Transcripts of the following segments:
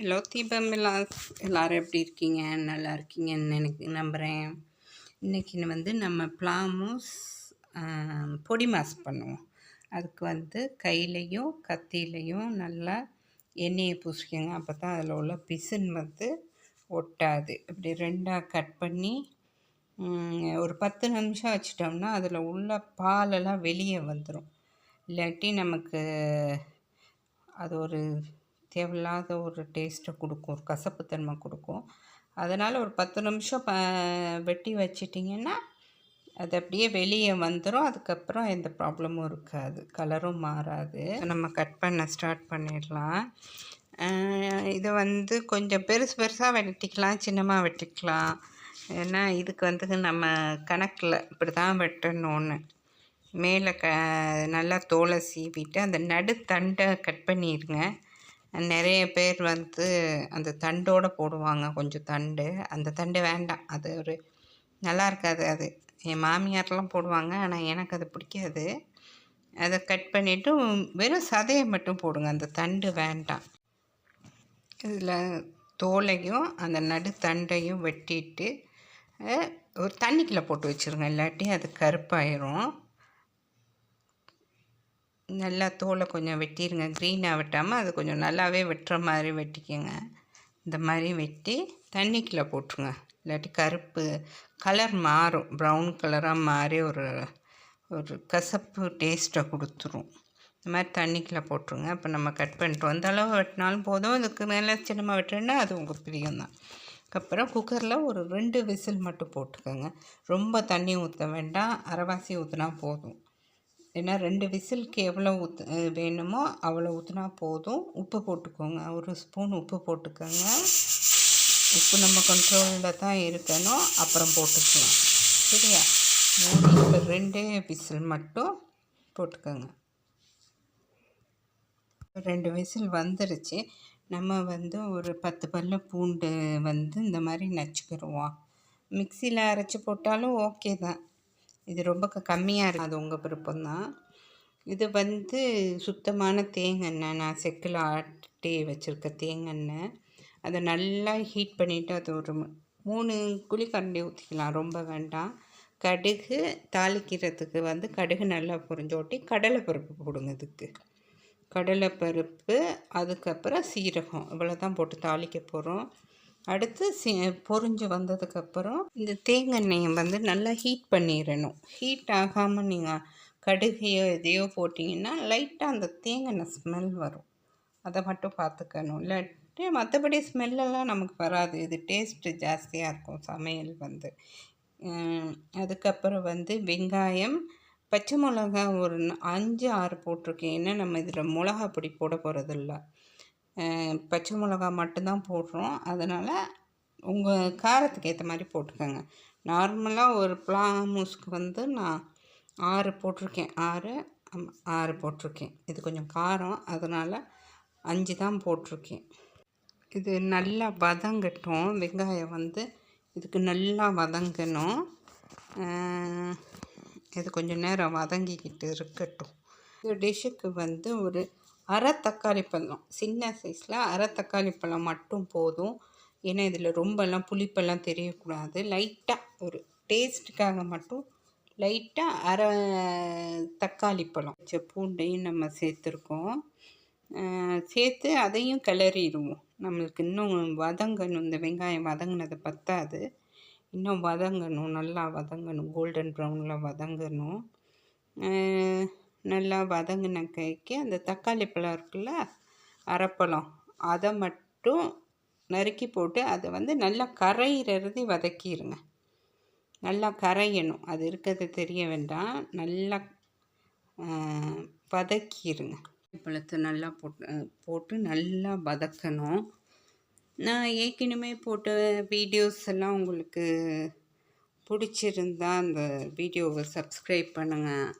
Hello தீபம். எல்லாம் எல்லோரும் எப்படி இருக்கீங்க? நல்லா இருக்கீங்கன்னு எனக்கு நம்புகிறேன் இன்றைக்கி வந்து நம்ம பிளாமூஸ் பொடி மாஸ் பண்ணுவோம். அதுக்கு வந்து கையிலையும் கத்திலையும் நல்லா எண்ணெயை பூசிக்கோங்க. அப்போ தான் அதில் உள்ள பிசின் வந்து ஒட்டாது. இப்படி ரெண்டாக கட் பண்ணி ஒரு பத்து நிமிஷம் வச்சிட்டோம்னா அதில் உள்ள பாலெல்லாம் வெளியே வந்துடும் இல்லாட்டி நமக்கு அது ஒரு தேவையில்லாத ஒரு டேஸ்ட்டை கொடுக்கும் ஒரு கசப்புத்தன்மை கொடுக்கும். அதனால் ஒரு பத்து நிமிஷம் ப வெட்டி வச்சிட்டிங்கன்னா அது அப்படியே வெளியே வந்துடும் அதுக்கப்புறம் எந்த ப்ராப்ளமும் இருக்காது. கலரும் மாறாது. நம்ம கட் பண்ண ஸ்டார்ட் பண்ணிடலாம். இதை வந்து கொஞ்சம் பெருசு பெருசாக வெட்டிக்கலாம் சின்னமாக வெட்டிக்கலாம். ஏன்னா இதுக்கு வந்து நம்ம கணக்கில் இப்படி தான் வெட்டணும்னு. மேலே க நல்லா தோலை சீவிட்டு அந்த நடுத்தண்டை கட் பண்ணிடுங்க. நிறைய பேர் வந்து அந்த தண்டோடு போடுவாங்க. கொஞ்சம் தண்டு. அந்த தண்டு வேண்டாம். அது ஒரு நல்லா இருக்காது. அது என் மாமியார்லாம் போடுவாங்க. ஆனால் எனக்கு அது பிடிக்காது. அதை கட் பண்ணிவிட்டு வெறும் சதையை மட்டும் போடுங்க. அந்த தண்டு வேண்டாம். இதில் தோலையும் அந்த நடு தண்டையும் வெட்டிட்டு ஒரு தண்ணிக்குள்ளே போட்டு வச்சுருங்க. இல்லாட்டி அது கருப்பாயிரும். நல்லா தோலை கொஞ்சம் வெட்டிடுங்க க்ரீனாக வெட்டாமல் அது கொஞ்சம் நல்லாவே வெட்டுற மாதிரி வெட்டிக்கோங்க. இந்த மாதிரி வெட்டி தண்ணிக்குள்ளே போட்டுருங்க. இல்லாட்டி கருப்பு கலர் மாறும். ப்ரௌன் கலராக மாறி ஒரு ஒரு கசப்பு டேஸ்ட்டை கொடுத்துரும். இந்த மாதிரி தண்ணிக்குள்ளே போட்டுருங்க. அப்போ நம்ம கட் பண்ணிட்டு வந்தளவு வெட்டினாலும் போதும். இதுக்கு மேலே சின்னமாக வெட்டுறேன்னா அது உங்கள் பிரியம் தான் அப்புறம் குக்கரில் ஒரு ரெண்டு விசில் மட்டும் போட்டுக்கோங்க. ரொம்ப தண்ணி ஊற்ற வேண்டாம். அரைவாசி ஊற்றினா போதும். ஏன்னா ரெண்டு விசிலுக்கு எவ்வளோ ஊற்று வேணுமோ அவ்வளோ ஊற்றினா போதும். உப்பு போட்டுக்கோங்க. ஒரு ஸ்பூன் உப்பு போட்டுக்கோங்க. உப்பு நம்ம கண்ட்ரோலில் தான் இருக்கணும். அப்புறம் போட்டுக்கலாம். சரியா? மூணு ரெண்டே விசில் மட்டும் போட்டுக்கோங்க. ரெண்டு விசில் வந்துருச்சு. நம்ம வந்து ஒரு பத்து பல்ல பூண்டு வந்து இந்த மாதிரி நச்சுக்கிடுவோம் மிக்சியில் அரைச்சி போட்டாலும் ஓகே தான். இது ரொம்ப கம்மியாக இருக்கும் அது உங்கள் விருப்பம்தான். இது வந்து சுத்தமான தேங்கெண்ணெய் நான் செக்கில் ஆட்டி வச்சுருக்க தேங்கெண்ணெய் அதை நல்லா ஹீட் பண்ணிவிட்டு அது ஒரு மூணு குழிக்கரண்டி ஊற்றிக்கலாம் ரொம்ப வேண்டாம். கடுகு தாளிக்கிறதுக்கு வந்து கடுகு நல்லா புரிஞ்சோட்டி கடலைப்பருப்பு போடுங்க இதுக்கு. கடலைப்பருப்பு அதுக்கப்புறம் சீரகம். இவ்வளோ தான் போட்டு தாளிக்க போகிறோம் அடுத்து சி பொறிஞ்சு வந்ததுக்கப்புறம் இந்த தேங்காய் வந்து நல்லா ஹீட் பண்ணிடணும். ஹீட் ஆகாமல் நீங்கள் கடுகையோ எதையோ போட்டிங்கன்னா லைட்டாக அந்த தேங்காய் ஸ்மெல் வரும். அதை மட்டும் பார்த்துக்கணும். இல்லாட்டி மற்றபடி ஸ்மெல்லெல்லாம் நமக்கு வராது. இது டேஸ்ட்டு ஜாஸ்தியாக இருக்கும் சமையல் வந்து. அதுக்கப்புறம் வந்து வெங்காயம் பச்சை மிளகா ஒரு அஞ்சு ஆறு போட்டிருக்கேன். ஏன்னா நம்ம இதில் மிளகா பொடி போட போகிறதில்ல பச்சை மிளகா மட்டும்தான் போடுறோம். அதனால் உங்கள் காரத்துக்கு ஏற்ற மாதிரி போட்டுக்கோங்க. நார்மலாக ஒரு பிளாமூஸ்க்கு வந்து நான் ஆறு போட்டிருக்கேன். ஆறு ஆறு போட்டிருக்கேன். இது கொஞ்சம் காரம். அதனால் அஞ்சு தான் போட்டிருக்கேன். இது நல்லா வதங்கட்டும். வெங்காயம் வந்து இதுக்கு நல்லா வதங்கணும். இது கொஞ்சம் நேரம் வதங்கிக்கிட்டு இருக்கட்டும். இந்த டிஷ்ஷுக்கு வந்து ஒரு அரை தக்காளி பழம். சின்ன சைஸில் அரை தக்காளி பழம் மட்டும் போதும். ஏன்னா இதில் ரொம்பலாம் புளிப்பெல்லாம் தெரியக்கூடாது. லைட்டாக ஒரு டேஸ்ட்டுக்காக மட்டும் லைட்டாக அரை தக்காளி பழம் வச்ச பூண்டையும் நம்ம சேர்த்துருக்கோம். சேர்த்து அதையும் கிளறிடுவோம். நம்மளுக்கு இன்னும் வதங்கணும். இந்த வெங்காயம் வதங்கினது பத்தாது. இன்னும் வதங்கணும். நல்லா வதங்கணும். கோல்டன் ப்ரௌனில் வதங்கணும். நல்லா வதங்கின கைக்கு அந்த தக்காளி பழம் இருக்குல்ல அரைப்பழம் அதை மட்டும் நறுக்கி போட்டு அதை வந்து நல்லா கரையிறதி வதக்கிடுங்க நல்லா கரையணும். அது இருக்கிறது தெரிய வேண்டாம். நல்லா வதக்கிடுங்க பழத்தை நல்லா போட்டு போட்டு நல்லா வதக்கணும். நான் ஏற்கனவே போட்ட வீடியோஸ் எல்லாம் உங்களுக்கு பிடிச்சிருந்தா அந்த வீடியோவை சப்ஸ்கிரைப் பண்ணுங்கள்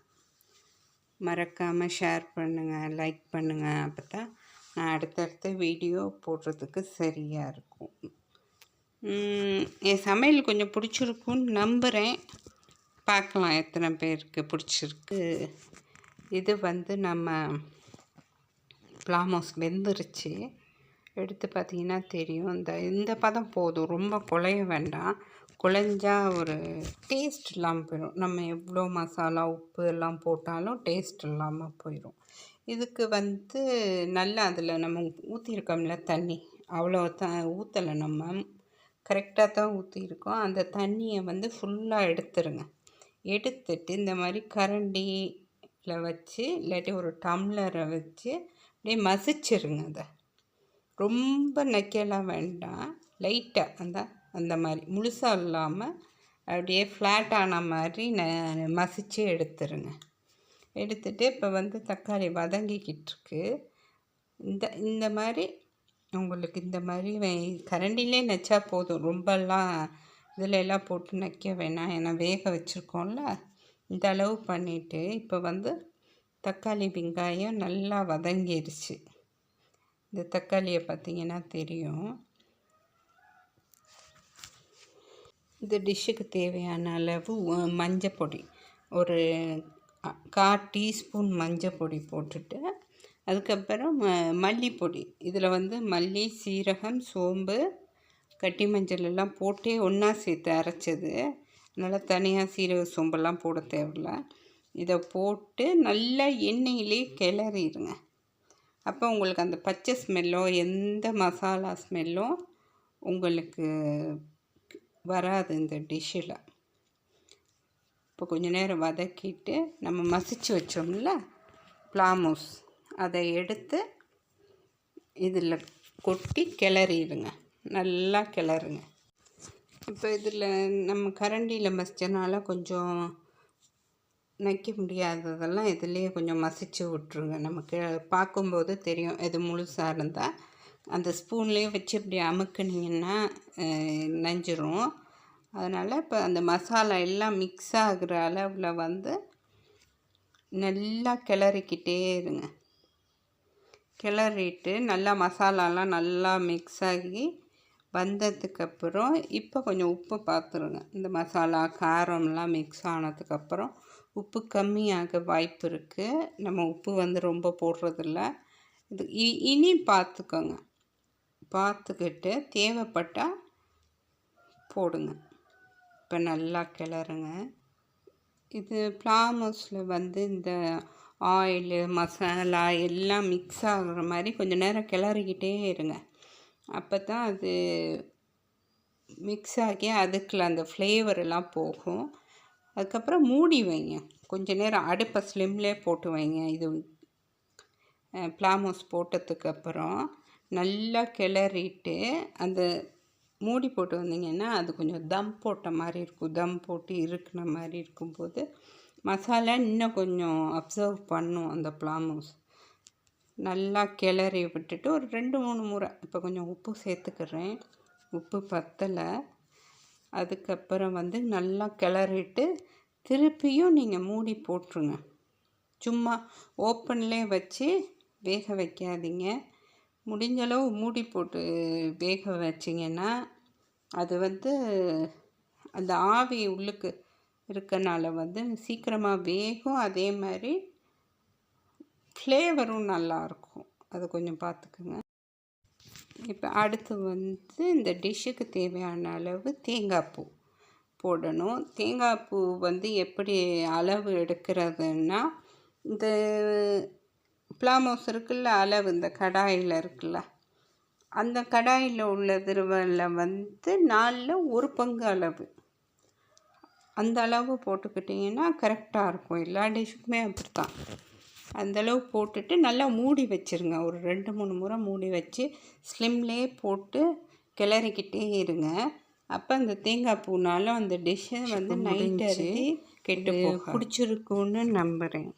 மறக்காமல் ஷேர் பண்ணுங்கள் லைக் பண்ணுங்கள் அப்போ தான் நான் அடுத்தடுத்த வீடியோ போடுறதுக்கு சரியாக இருக்கும். என் சமையல் கொஞ்சம் பிடிச்சிருக்குன்னு நம்புகிறேன் பார்க்கலாம் எத்தனை பேருக்கு பிடிச்சிருக்கு. இது வந்து நம்ம ப்ளாமோஸ் வெந்துருச்சு. எடுத்து பார்த்தீங்கன்னா தெரியும். இந்த இந்த பதம் போதும். ரொம்ப குழைய வேண்டாம். குழஞ்சா ஒரு டேஸ்ட் இல்லாமல் போயிடும் நம்ம எவ்வளோ மசாலா உப்பு எல்லாம் போட்டாலும் டேஸ்ட் இல்லாமல் போயிடும் இதுக்கு வந்து நல்லா அதில் நம்ம ஊற்றிருக்கோம்ல தண்ணி. அவ்வளோ த ஊற்றலை நம்ம. கரெக்டாக தான் ஊற்றிருக்கோம் அந்த தண்ணியை வந்து ஃபுல்லாக எடுத்துருங்க. எடுத்துட்டு இந்த மாதிரி கரண்டியில் வச்சு இல்லாட்டி ஒரு டம்ளரை வச்சு அப்படியே மசிச்சிருங்க அதை. ரொம்ப நைக்கலாம் வேண்டாம். லைட்டாக அந்த அந்த மாதிரி. முழுசாக இல்லாமல் அப்படியே ஃப்ளாட் ஆன மாதிரி ந மசிச்சு எடுத்துருங்க. எடுத்துட்டு இப்போ வந்து தக்காளி வதங்கிக்கிட்டுருக்கு. இந்த இந்த மாதிரி உங்களுக்கு இந்த மாதிரி கரண்டிலே நச்சா போதும். ரொம்பலாம் இதில் எல்லாம் போட்டு நைக்க வேணாம். ஏன்னா வேக வச்சுருக்கோம்ல. இந்த அளவு பண்ணிவிட்டு இப்போ வந்து தக்காளி வெங்காயம் நல்லா வதங்கிருச்சு. இந்த தக்காளியை பார்த்திங்கன்னா தெரியும். இந்த டிஷ்ஷுக்கு தேவையான அளவு மஞ்சள் பொடி ஒரு கா டீஸ்பூன் மஞ்சள் பொடி போட்டுட்டு அதுக்கப்புறம் மல்லிப்பொடி. இதில் வந்து மல்லி சீரகம் சோம்பு கட்டி மஞ்சள் எல்லாம் போட்டே ஒன்றா சேர்த்து அரைச்சது. அதனால் தனியாக சீரக சோம்பெல்லாம் போட தேவையில்ல. இதை போட்டு நல்லா எண்ணெயிலே கிளறிடுங்க. அப்போ உங்களுக்கு அந்த பச்சை ஸ்மெல்லோ எந்த மசாலா ஸ்மெல்லோ உங்களுக்கு வராது இந்த டிஷ்ஷில். இப்போ கொஞ்ச நேரம் வதக்கிட்டு நம்ம மசிச்சு வச்சோம்ல பிளாமூஸ் அதை எடுத்து இதில் கொட்டி கிளறிடுங்க. நல்லா கிளறுங்க. இப்போ இதில் நம்ம கரண்டியில் மசித்தனால கொஞ்சம் நைக்க முடியாததெல்லாம் இதுலேயே கொஞ்சம் மசிச்சு விட்ருங்க நமக்கு பார்க்கும்போது தெரியும் இது முழுசாக இருந்தால் அந்த ஸ்பூன்லேயே வச்சு இப்படி அமுக்குனிங்கன்னா நஞ்சிரும். அதனால் இப்போ அந்த மசாலா எல்லாம் மிக்ஸ் ஆகிற அளவில் வந்து நல்லா கிளறிக்கிட்டே இருங்க. கிளறிட்டு நல்லா மசாலாலாம் நல்லா மிக்ஸ் ஆகி வந்ததுக்கப்புறம் இப்போ கொஞ்சம் உப்பு பார்த்துருங்க இந்த மசாலா காரம்லாம் மிக்ஸ் ஆனதுக்கப்புறம் உப்பு கம்மியாக வாய்ப்பு இருக்குது நம்ம உப்பு வந்து ரொம்ப போடுறதில்ல. இது இனி பார்த்துக்கோங்க பார்த்துக்கிட்டு தேவைப்பட்டால் போடுங்க. இப்போ நல்லா கிளறுங்க. இது ப்ளாமோஸில் வந்து இந்த ஆயிலு மசாலா எல்லாம் மிக்ஸ் ஆகிற மாதிரி கொஞ்சம் நேரம் கிளறிக்கிட்டே இருங்க. அப்போ தான் அது மிக்ஸ் ஆகி அதுக்குள்ள அந்த ஃப்ளேவர் எல்லாம் போகும். அதுக்கப்புறம் மூடி வைங்க. கொஞ்ச நேரம் அடுப்பை ஸ்லிம்லே போட்டு வைங்க. இது பிளாமோஸ் போட்டதுக்கப்புறம் நல்லா கிளறிட்டு அந்த மூடி போட்டு வந்தீங்கன்னா அது கொஞ்சம் தம் போட்ட மாதிரி இருக்கும். தம் போட்டு இருக்கிற மாதிரி இருக்கும்போது மசாலா இன்னும் கொஞ்சம் அப்சர்வ் பண்ணும் அந்த பிளாமோஸ் நல்லா கிளறி விட்டுட்டு ஒரு ரெண்டு மூணு முறை. இப்போ கொஞ்சம் உப்பு சேர்த்துக்கிறேன். உப்பு பத்தலை. அதுக்கப்புறம் வந்து நல்லா கிளறிட்டு திருப்பியும் நீங்கள் மூடி போட்டுருங்க. சும்மா ஓப்பன்லே வச்சு வேக வைக்காதீங்க. முடிஞ்சளவு மூடி போட்டு வேக வச்சிங்கன்னா அது வந்து அந்த ஆவி உள்ளுக்கு இருக்கனால வந்து சீக்கிரமாக வேகும். அதே மாதிரி ஃப்ளேவரும் நல்லாயிருக்கும் அது கொஞ்சம் பார்த்துக்குங்க. இப்போ அடுத்து வந்து இந்த டிஷ்ஷுக்கு தேவையான அளவு தேங்காய் பூ போடணும். தேங்காய் பூ வந்து எப்படி அளவு எடுக்கிறதுன்னா இந்த பிளாமோஸ் இருக்குல்ல அளவு இந்த கடாயில் இருக்குல்ல அந்த கடாயில் உள்ள திருவல்ல வந்து நாலில் ஒரு பங்கு அளவு. அந்த அளவு போட்டுக்கிட்டிங்கன்னா கரெக்டாக இருக்கும். எல்லா டிஷ்ஷுக்குமே அப்படி தான் அந்தளவு போட்டுட்டு நல்லா மூடி வச்சுருங்க. ஒரு ரெண்டு மூணு முறை மூடி வச்சு ஸ்லிம்லேயே போட்டு கிளறிக்கிட்டே இருங்க. அப்போ அந்த தேங்காய் பூனாலும் அந்த டிஷ்ஷை வந்து நைட்டு கெட்டு பிடிச்சிருக்குன்னு நம்புகிறேன்